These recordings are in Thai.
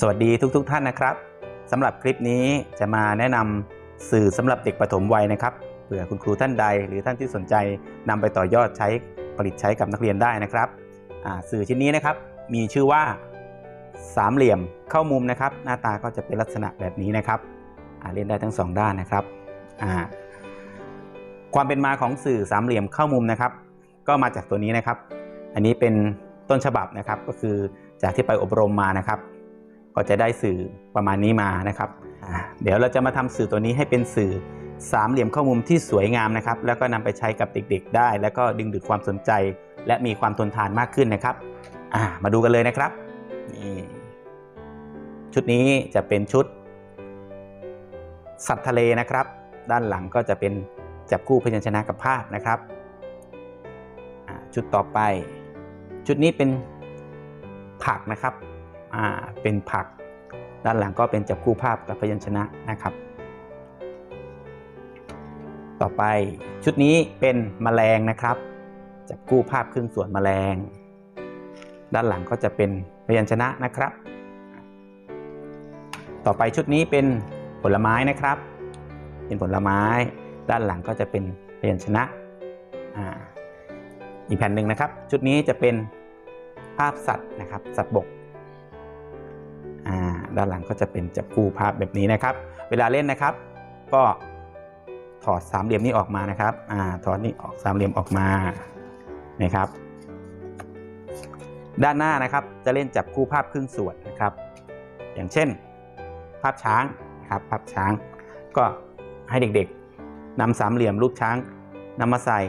สวัสดีทุกๆทท่านนะครับสำหรับคลิปนี้จะมาแนะนำสื่อสำหรับเด็กปฐมวัยนะครับเผื่อคุณครูท่านใด หรือท่านที่สนใจนำไปต่อยอดใช้ผลิตใช้กับนักเรียนได้นะครับสื่อชิ้นนี้นะครับมีชื่อว่าสามเหลี่ยมเข้ามุมนะครับ หน้าตาก็จะเป็นลักษณะแบบนี้นะครับเล่นได้ทั้งสองด้านนะครับความเป็นมาของสื่อสามเหลี่ยมเข้ามุมนะครับ ก็มาจากตัวนี้นะครับ อันนี้เป็นต้นฉบับนะครับก็คือจากที่ไปอบรมมานะครับ ก็จะได้สื่อประมาณนี้มานะครับ เดี๋ยวเราจะมาทำสื่อตัวนี้ให้เป็นสื่อสามเหลี่ยมข้ามุมที่สวยงามนะครับ แล้วก็นำไปใช้กับเด็กๆ ได้ แล้วก็ดึงดูดความสนใจ และมีความทนทานมากขึ้นนะครับมาดูกันเลยนะครับนี่ชุดนี้จะเป็นชุด สัตว์ทะเลนะครับ ด้านหลังก็จะเป็นจับคู่พยัญชนะกับภาพนะครับชุดต่อไป ชุดนี้เป็นผักนะครับ เป็นผัก ด้านหลังก็เป็นจับคู่ภาพกับพยัญชนะนะครับ ต่อไปชุดนี้เป็นแมลงนะครับ จับคู่ภาพครึ่งส่วนแมลง ด้านหลังก็จะเป็นพยัญชนะนะครับ ต่อไปชุดนี้เป็นผลไม้นะครับ เป็นผลไม้ ด้านหลังก็จะเป็นพยัญชนะอีกแผ่นหนึ่งนะครับ ชุดนี้จะเป็นภาพสัตว์นะครับ สัตว์บก ด้านหลังก็จะเป็นจับคู่ภาพแบบนี้นะครับ เวลาเล่นนะครับ ก็ถอดสามเหลี่ยมนี้ออกมานะครับอ่าถอดนี่ออกสามเหลี่ยมออกมานะครับ ด้านหน้านะครับจะเล่นจับคู่ภาพครึ่งส่วนนะครับ อย่างเช่น ภาพช้างนะครับภาพช้าง ก็ให้เด็กๆนำสามเหลี่ยมรูปช้างนำมาใส่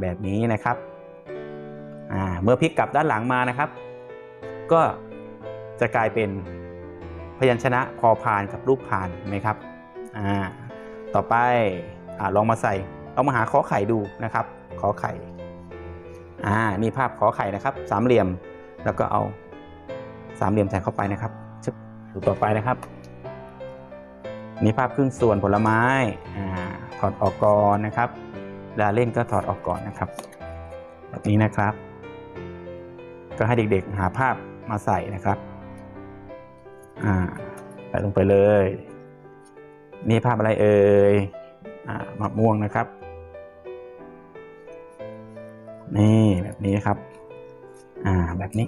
แบบนี้นะครับเมื่อพลิกกลับด้านหลังมานะครับ ก็ จะกลายเป็นพยัญชนะพอพานกับรูปพานไหมครับอ่าต่อไปอาลองมาใส่ลองมาหาขอไข่ดูนะครับ ขอไข่อ่านี่ภาพขอไข่นะครับ สามเหลี่ยมแล้วก็เอาสามเหลี่ยมใส่เข้าไปนะครับชึบดูต่อไปนะครับนี่ภาพครึ่งส่วนผลไม้อ่าถอดออกก่อนนะครับเวลาเล่นก็ถอดออกก่อนนะครับ แบบนี้นะครับ ก็ให้เด็กๆหาภาพมาใส่นะครับ อ่าใส่ลงไปเลย นี่ภาพอะไรเอ่ยอ่ามะม่วงนะครับ นี่แบบนี้ครับ อ่าแบบนี้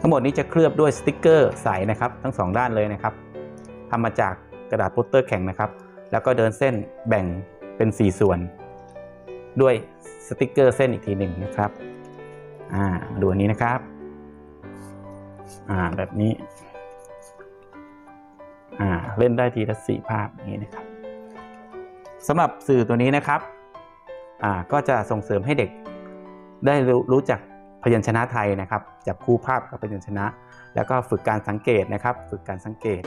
ทั้งหมดนี้จะเคลือบด้วยสติกเกอร์ใสนะครับ ทั้งสองด้านเลยนะครับทำมาจากกระดาษโปสเตอร์แข็งนะครับ แล้วก็เดินเส้นแบ่งเป็น 4 ส่วน ด้วยสติกเกอร์เส้นอีกทีหนึ่งนะครับ อ่าดูอันนี้นะครับ อ่าแบบนี้ เล่นได้ทีละสี่ภาพอย่างนี้นะครับสำหรับสื่อตัวนี้นะครับอ่าก็จะส่งเสริมให้เด็กได้รู้รู้จักพยัญชนะไทยนะครับจับคู่ภาพกับพยัญชนะ แล้วก็ฝึกการสังเกตนะครับ ฝึกการสังเกต